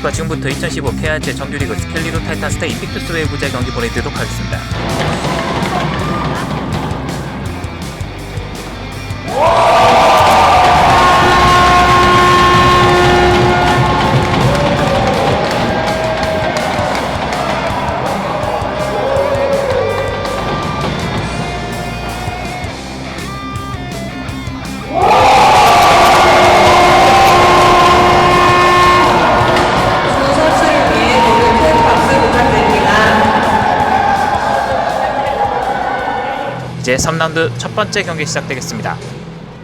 안녕하십니까 지금부터 2015 KRG 정규리그 스켈리로 타이탄스 타 인빅투스 웨이브제 경기 보내드리도록 하겠습니다. 두 이제 3라운드 첫 번째 경기 시작되겠습니다.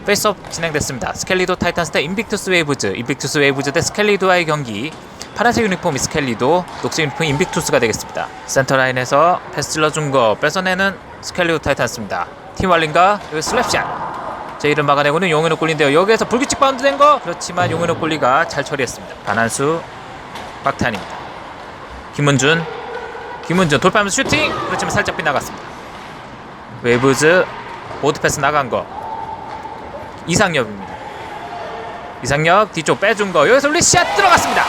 페이스업 진행됐습니다. 스켈리도 타이탄스 대 인빅투스 웨이브즈. 인빅투스 웨이브즈 대 스켈리도와의 경기. 파란색 유니폼이 스켈리도 녹색 유니폼 인빅투스가 되겠습니다. 센터 라인에서 패스 찔러준 거 뺏어내는 스켈리도 타이탄스입니다. 팀 여기 슬랩샷. 제 이름 막아내고는 용현의 골인데요. 여기에서 불규칙 바운드 된 거! 그렇지만 용현의 골리가 잘 처리했습니다. 반한수 박탄입니다. 김은준. 김은준 돌파하면서 슈팅! 그렇지만 살짝 빗나갔습니다 웨이브즈 보드 패스 나간 거 이상엽입니다. 이상엽 뒤쪽 빼준 거 여기서 리샷 들어갔습니다.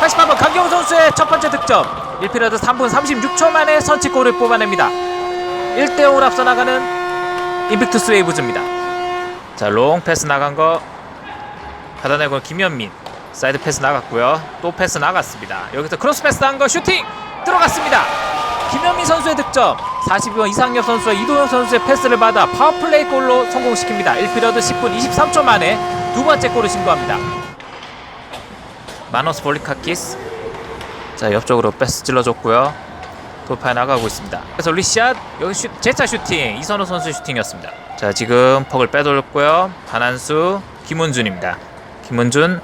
88번 강경호 선수의 첫 번째 득점 1피러드 3분 36초 만에 선취골을 뽑아냅니다. 1대0으로 앞서 나가는 인빅투스 웨이브즈입니다. 자, 롱 패스 나간 거 받아내고 김현민 사이드 패스 나갔고요. 또 패스 나갔습니다. 여기서 크로스 패스 한 거 슈팅 들어갔습니다. 김현민 선수의 득점 42번 이상엽 선수와 이도영 선수의 패스를 받아 파워플레이 골로 성공시킵니다. 1피러드 10분 23초 만에 두 번째 골을 신고합니다. 마노스 볼리카키스. 자 옆쪽으로 패스 찔러줬고요. 돌파해 나가고 있습니다. 그래서 리샷 여기 슈, 제차 슈팅 이선호 선수의 슈팅이었습니다. 자 지금 퍽을 빼돌렸고요. 반한수 김은준입니다. 김은준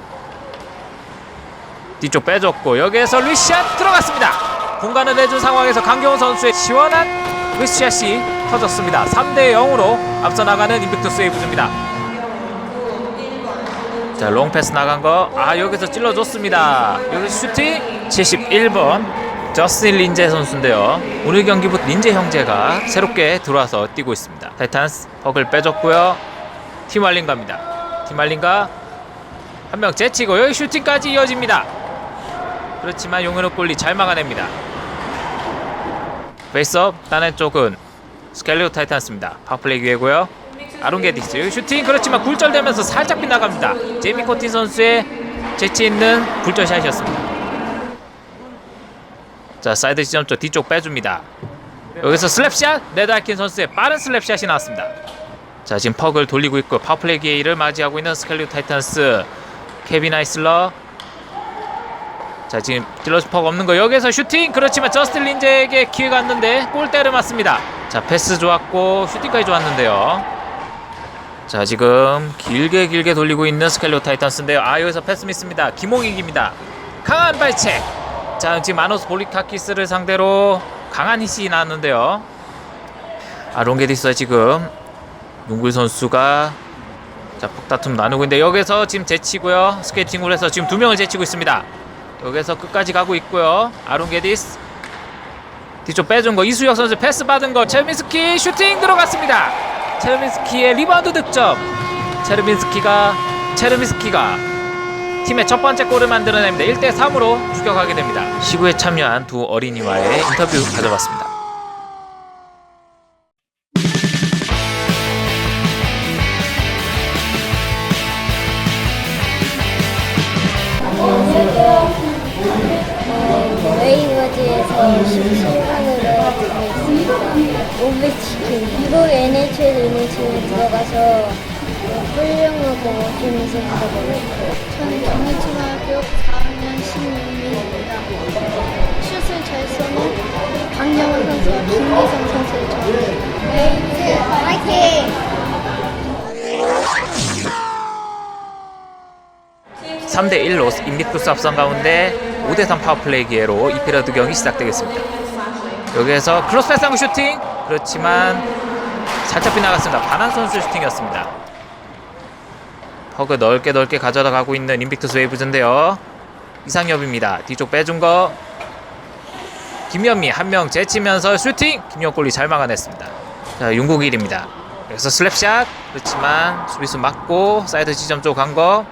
뒤쪽 빼줬고 여기에서 리샷 들어갔습니다 공간을 내준 상황에서 강경호 선수의 시원한 리샷이 터졌습니다. 3대 0으로 앞서 나가는 인빅투스 웨이브즈입니다. 자 롱 패스 나간 거 아 여기서 찔러줬습니다. 여기 슈팅 71번. 저스틴 린제 선수인데요. 오늘 경기부터 린제 형제가 새롭게 들어와서 뛰고 있습니다. 타이탄스 퍽을 빼줬고요. 팀알린가입니다. 팀알린가 한 명 제치고 여기 슈팅까지 이어집니다. 그렇지만 용현의 골리 잘 막아냅니다 페이스업 딴의 쪽은 스켈리오 타이탄스입니다. 파플레이 기회고요. 아룬게디스 여기 슈팅 그렇지만 굴절되면서 살짝 빗나갑니다. 제이미 코틴 선수의 재치 있는 굴절샷이었습니다. 자 사이드 지점 쪽 뒤쪽 빼줍니다. 여기서 슬랩샷! 네다킨 선수의 빠른 슬랩샷이 나왔습니다. 자 지금 퍽을 돌리고 있고 파플레이 기회를 맞이하고 있는 스켈리오 타이탄스 케빈 아이슬러 자 지금 딜러스 퍽 없는 거. 여기서 슈팅! 그렇지만 저스틴 린제에게 기회가 왔는데 골대를 맞습니다. 자 패스 좋았고 슈팅까지 좋았는데요. 자 지금 길게 길게 돌리고 있는 스켈리오 타이탄스인데요. 아 여기서 패스 미스입니다. 김홍익입니다. 강한 발책! 자 지금 마노스 볼리카키스를 상대로 강한 hit이 나왔는데요. 아 롱게디스 지금 농굴 선수가 자 폭다툼 나누고 있는데 여기서 지금 제치고요. 스케이팅을 해서 지금 두 명을 제치고 있습니다 여기서 끝까지 가고 있고요. 아룬게디스 뒤쪽 빼준 거 이수혁 선수 패스 받은 거 체르민스키 슈팅 들어갔습니다. 체르민스키의 리바운드 득점. 체르민스키가 체르민스키가 팀의 첫 번째 골을 만들어냅니다. 1대 3으로 추격하게 됩니다. 시구에 참여한 두 어린이와의 인터뷰 가져봤습니다 오베치킨. 미국 NHL에는 지금 들어가서 훌륭하고 보고 있고 저는 경희초등학교 4학년 신유미입니다. 슛을 잘 쏘는 박영원 선수와 김미성 선수를 좋아합니다. 화이팅! 3대 1로 인빅투스 앞선 가운데 5대 3 파워플레이 기회로 2피러드 경기 시작되겠습니다. 여기에서 크로스 패스 한번 슈팅 그렇지만 살짝 빗나갔습니다. 반한 선수 슈팅이었습니다. 퍼그 넓게 넓게 가져가고 있는 인빅투스 웨이브즈인데요. 이상엽입니다. 뒤쪽 빼준 거 김현미 한 명 제치면서 슈팅 김현 골리 잘 막아냈습니다. 자 윤국일입니다. 여기서 슬랩샷 그렇지만 수비수 맞고 사이드 지점 쪽 간거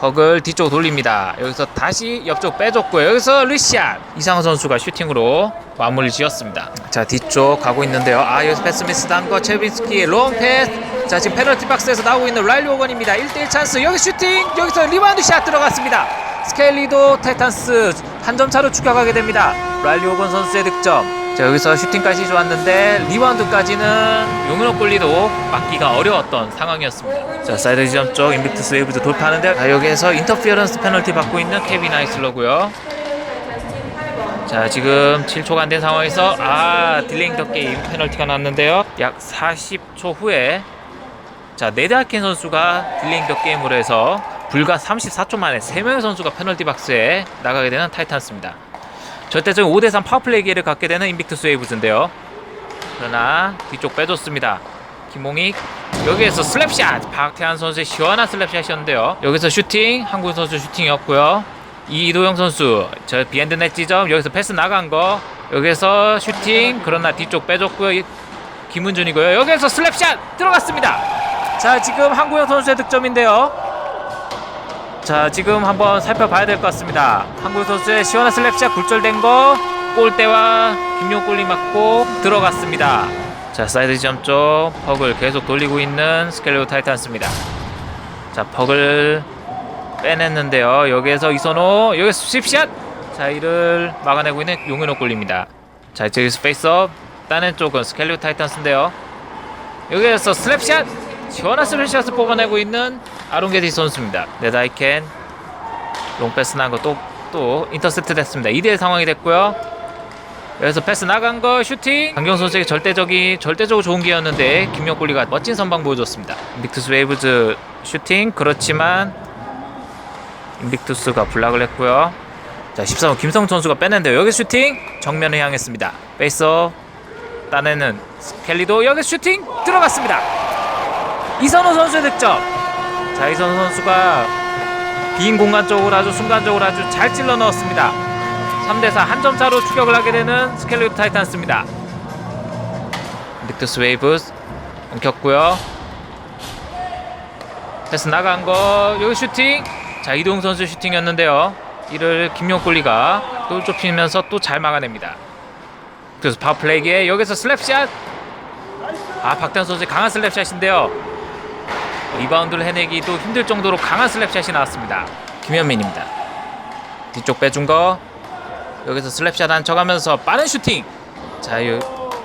벅을 뒤쪽 돌립니다. 여기서 다시 옆쪽 빼줬고요. 여기서 루시안 이상호 선수가 슈팅으로 마무리 지었습니다. 자 뒤쪽 가고 있는데요. 아 여기서 패스 미스한 거 체빈스키의 롱 패스. 자 지금 페널티 박스에서 나오고 있는 라일리 오건입니다. 1대1 찬스 여기 슈팅 여기서 리바운드 샷 들어갔습니다. 스켈리도 타이탄스 한 점 차로 추격하게 됩니다. 라일리 오건 선수의 득점. 자 여기서 슈팅까지 좋았는데 리바운드까지는 용인호 골리도 막기가 어려웠던 상황이었습니다. 자 사이드 지점 쪽 인빅투스 웨이브즈 돌파하는데 자, 여기에서 인터피어런스 페널티 받고 있는 케빈 아이슬러고요. 자 지금 7초가 안 된 상황에서 아 딜레잉 더 게임 페널티가 났는데요. 약 40초 후에 자 네드하킨 선수가 딜레잉 더 게임으로 해서 불과 34초 만에 3명의 선수가 페널티 박스에 나가게 되는 타이탄스입니다. 절대적인 5대3 파워플레이 기회를 갖게 되는 인빅투스 웨이브즈인데요. 그러나 뒤쪽 빼줬습니다. 김홍익 여기에서 슬랩샷 박태환 선수의 시원한 슬랩샷이었는데요. 여기서 슈팅 한국 선수 슈팅이었고요. 이도영 선수 저 비엔드 넷 지점 여기서 패스 나간 거 여기서 슈팅 그러나 뒤쪽 빼줬고요. 이- 김은준이고요. 여기에서 슬랩샷 들어갔습니다. 자 지금 한국영 선수의 득점인데요. 자 지금 한번 살펴봐야 될 것 같습니다. 한국 선수의 시원한 슬랩샷 굴절된 거 골대와 김용 골리 맞고 들어갔습니다. 자 사이드 지점 쪽 퍽을 계속 돌리고 있는 스켈레오 타이탄스입니다. 자 퍽을 빼냈는데요. 여기에서 이선호 여기서 스윕샷 자 이를 막아내고 있는 용인호 골입니다. 자 저기서 페이스업 따낸 쪽은 스켈레오 타이탄스인데요. 여기에서 슬랩샷 시원한 슬랩샷을 뽑아내고 있는 아롱게디 선수입니다. 네 다이켄 롱 패스 나간 거또 또 인터셉트 됐습니다. 2대1 상황이 됐고요. 여기서 패스 나간 거 슈팅 강경 선수에게 절대적인 절대적으로 좋은 기회였는데 김영 골리가 멋진 선방 보여줬습니다. 인빅투스 웨이브즈 슈팅 그렇지만 인빅투스가 블락을 했고요. 자 13호 김성 선수가 빼낸데요. 여기 슈팅 정면을 향했습니다. 페이스업 따내는 켈리도 여기 슈팅 들어갔습니다. 이선호 선수의 득점. 자 이선호 선수가 빈 공간 쪽으로 아주 순간적으로 아주 잘 찔러 넣었습니다. 3대4 한 점 차로 추격을 하게 되는 스켈리오 타이탄스입니다. 닉투스 웨이브스 엉켰고요. 패스 나간 거 여기 슈팅. 자 이동 선수 슈팅이었는데요. 이를 김용 골리가 또 좁히면서 또 잘 막아냅니다. 그래서 파워플레이기에 여기서 슬랩샷. 아 박단 선수의 강한 슬랩샷인데요. 리바운드를 해내기도 힘들 정도로 강한 슬랩샷이 나왔습니다. 김현민입니다. 뒤쪽 빼준 거 여기서 슬랩샷 안쳐가면서 빠른 슈팅. 자, 이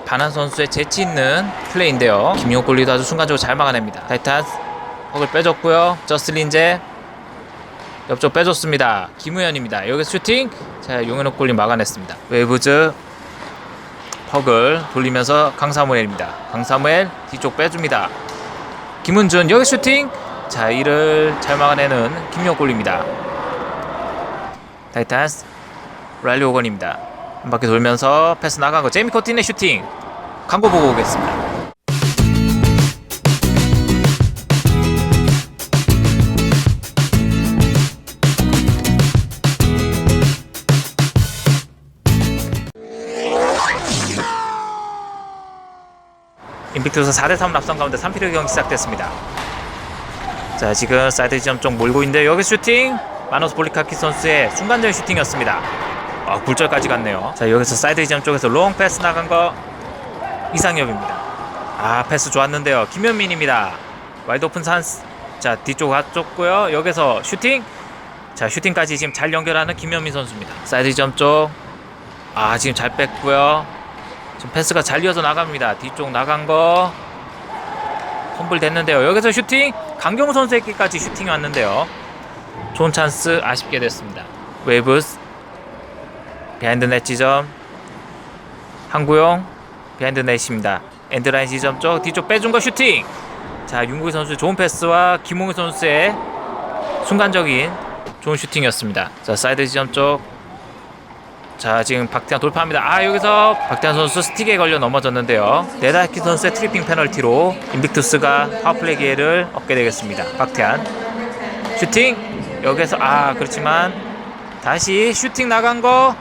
반한 선수의 재치 있는 플레이인데요. 김용 골리도 아주 순간적으로 잘 막아냅니다. 타이탄스 헉을 빼줬고요. 저슬린제 옆쪽 빼줬습니다. 김우현입니다. 여기서 슈팅. 자, 용현욱 골리 막아냈습니다. 웨이브즈 퍽을 돌리면서 강사무엘입니다. 강사무엘 뒤쪽 빼줍니다. 김은준 여기 슈팅. 자, 이를 잘 막아내는 김용 골리입니다. 타이탄스 랄리 오건입니다. 한 바퀴 돌면서 패스 나간 거 제이미 커틴의 슈팅. 광고 보고 오겠습니다. 임팩트에서 4대3 앞선 가운데 3피력 경기 시작됐습니다. 자 지금 사이드 지점 쪽 몰고 있는데 여기 슈팅 마노스 볼리카키 선수의 순간적인 슈팅이었습니다. 아 굴절까지 갔네요. 자 여기서 사이드 지점 쪽에서 롱 패스 나간 거 이상엽입니다. 아 패스 좋았는데요. 김현민입니다. 와이드 오픈 찬스. 자 뒤쪽 가쪽고요. 여기서 슈팅. 자 슈팅까지 지금 잘 연결하는 김현민 선수입니다. 사이드 지점 쪽. 아 지금 잘 뺐고요. 지금 패스가 잘 이어서 나갑니다. 뒤쪽 나간 거 험블 됐는데요. 여기서 슈팅 강경호 선수에게까지 슈팅이 왔는데요. 좋은 찬스 아쉽게 됐습니다. 웨이브스 비하인드 넷 지점 한구용 비하인드 넷입니다. 엔드라인 지점 쪽 뒤쪽 빼준 거 슈팅. 자 윤국이 선수 좋은 패스와 김홍희 선수의 순간적인 좋은 슈팅이었습니다. 자 사이드 지점 쪽. 자 지금 박태환 돌파합니다. 아 여기서 박태환 선수 스틱에 걸려 넘어졌는데요. 네다키 선수의 트리핑 페널티로 인빅투스가 파워플레이 기회를 얻게 되겠습니다. 박태환 슈팅 여기서 아 그렇지만 다시 슈팅 나간 거.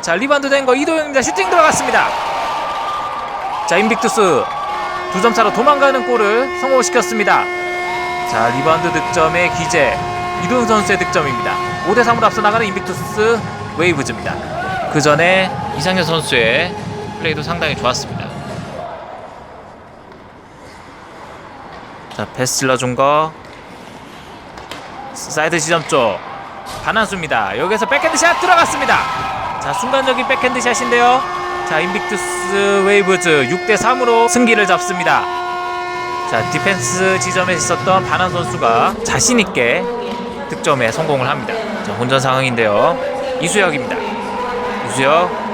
자 리바운드 된 거 이도영입니다. 슈팅 들어갔습니다. 자 인빅투스 두 점 차로 도망가는 골을 성공시켰습니다. 자 리바운드 득점의 기재 이동 선수의 득점입니다. 5대 3으로 앞서 나가는 인빅투스 웨이브즈입니다. 그 전에 이상현 선수의 플레이도 상당히 좋았습니다. 자, 패스 찔러준 거. 사이드 지점 쪽. 반환수입니다. 여기서 백핸드 샷 들어갔습니다. 자, 순간적인 백핸드 샷인데요. 자, 인빅투스 웨이브즈 6대 3으로 승기를 잡습니다. 자, 디펜스 지점에 있었던 반환 선수가 자신 있게 득점에 성공을 합니다. 자, 혼전 상황인데요. 이수혁입니다. 이수혁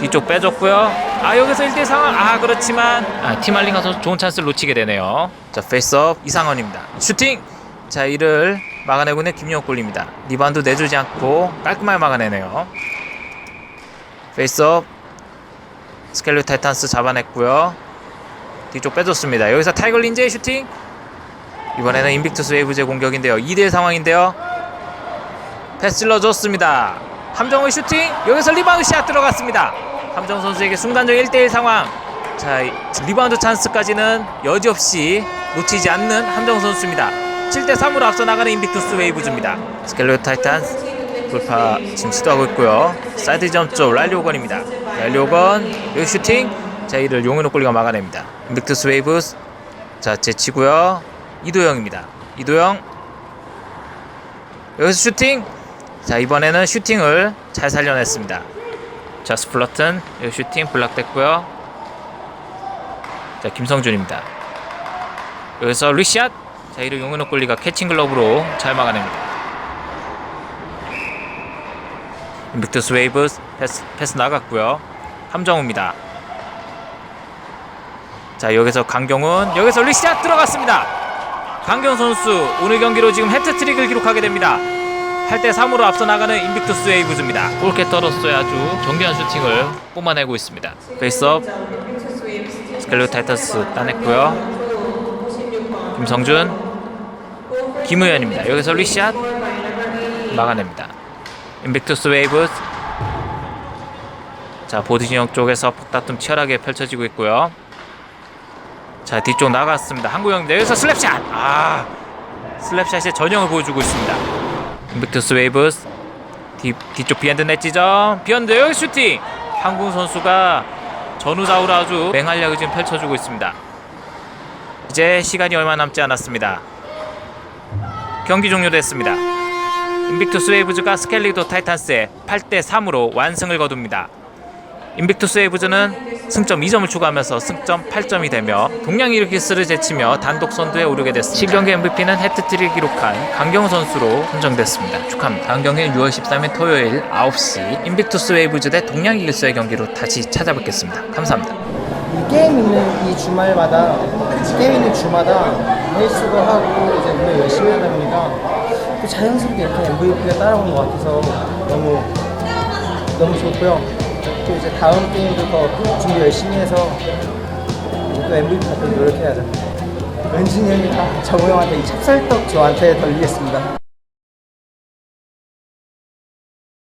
뒤쪽 빼줬고요. 아 여기서 1대 상황. 아 그렇지만 아, 티말링가 선수 좋은 찬스를 놓치게 되네요. 자 페이스업 이상원입니다. 슈팅. 자 이를 막아내고 있는 김영욱 골입니다. 리바운드 내주지 않고 깔끔하게 막아내네요. 페이스업 스켈리 타이탄스 잡아냈고요. 뒤쪽 빼줬습니다. 여기서 타이거 린제의 슈팅. 이번에는 인빅투스 웨이브즈의 공격인데요. 2대1 상황인데요. 패스 찔러줬습니다. 함정의 슈팅. 여기서 리바운드 샷 들어갔습니다. 함정 선수에게 순간적 1대1 상황. 자, 이- 리바운드 찬스까지는 여지없이 놓치지 않는 함정 선수입니다. 7대 3으로 앞서 나가는 인빅투스 웨이브즈입니다. 스켈레오 타이탄스 돌파 지금 시도하고 있고요. 사이드 점쪽 랄리 오건입니다. 랄리 오건 여기 슈팅. 자, 이를 용현호 골리가 막아냅니다. 인빅투스 웨이브스 자, 제치고요. 이도영입니다. 이도영 여기서 슈팅. 자, 이번에는 슈팅을 잘 살려냈습니다. 자, 스플러튼 슈팅 블락됐고요. 자, 김성준입니다. 여기서 리샷. 자, 이를 용현호 골리가 캐칭 글러브로 잘 막아냅니다. 인빅투스 웨이브스 패스, 패스 나갔고요. 함정우입니다. 자, 여기서 강경훈 여기서 리샷 들어갔습니다. 강경 선수 오늘 경기로 지금 해트트릭을 기록하게 됩니다. 8대 3으로 앞서 나가는 인빅투스 웨이브즈입니다. 골키터로서의 아주 정교한 슈팅을 뿜어내고 있습니다. 페이스업 스켈레오 타이터스 따냈고요. 김성준 김우현입니다. 여기서 리샷 막아냅니다. 인빅투스 웨이브즈 자 보드 진영 쪽에서 폭다툼 치열하게 펼쳐지고 있고요. 자 뒤쪽 나갔습니다. 한국영입니다. 여기서 슬랩샷. 아 슬랩샷의 전형을 보여주고 있습니다. 인빅투스 웨이브스 뒤, 뒤쪽 비엔드 넷 지점 여기 슈팅 한국 선수가 전후좌우로 아주 맹활약을 지금 펼쳐주고 있습니다. 이제 시간이 얼마 남지 않았습니다. 경기 종료됐습니다. 인빅투스 웨이브즈가 스켈리도 타이탄스에 8대 3으로 완승을 거둡니다. 인빅투스 웨이브즈는 승점 2점을 추가하면서 승점 8점이 되며 동양 이르기스를 제치며 단독 선두에 오르게 됐습니다. 7경기 MVP는 해트트릭 기록한 강경호 선수로 선정됐습니다. 축하합니다. 다음 경기는 6월 13일 토요일 9시 인빅투스 웨이브즈 대 동양 이글스의 경기로 다시 찾아뵙겠습니다. 감사합니다. 이 게임 있는 이 주말마다 게임 있는 주마다 헬스도 하고 이제 운동 열심히 하다 보니까 또 자연스럽게 이렇게 MVP가 따라오는 것 같아서 너무 너무 좋고요. 또 이제 다음 게임도 더 준비 열심히 해서 또 MVP 같은 노력해야죠. 은진이 형이랑 정우 형한테 이 찹쌀떡 저한테 돌리겠습니다.